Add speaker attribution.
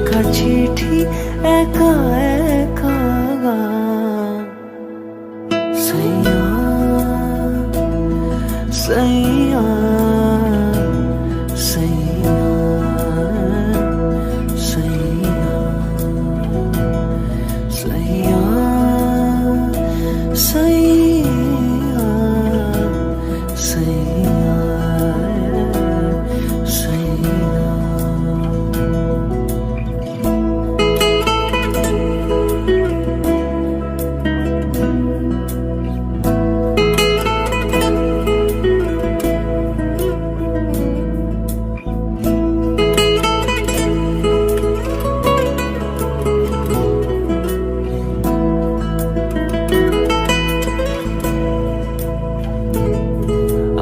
Speaker 1: লেখা চিঠি একা একা গান সৈয়া সৈয়া সৈয়া সৈয়া সৈয়া সৈয়া সৈয়া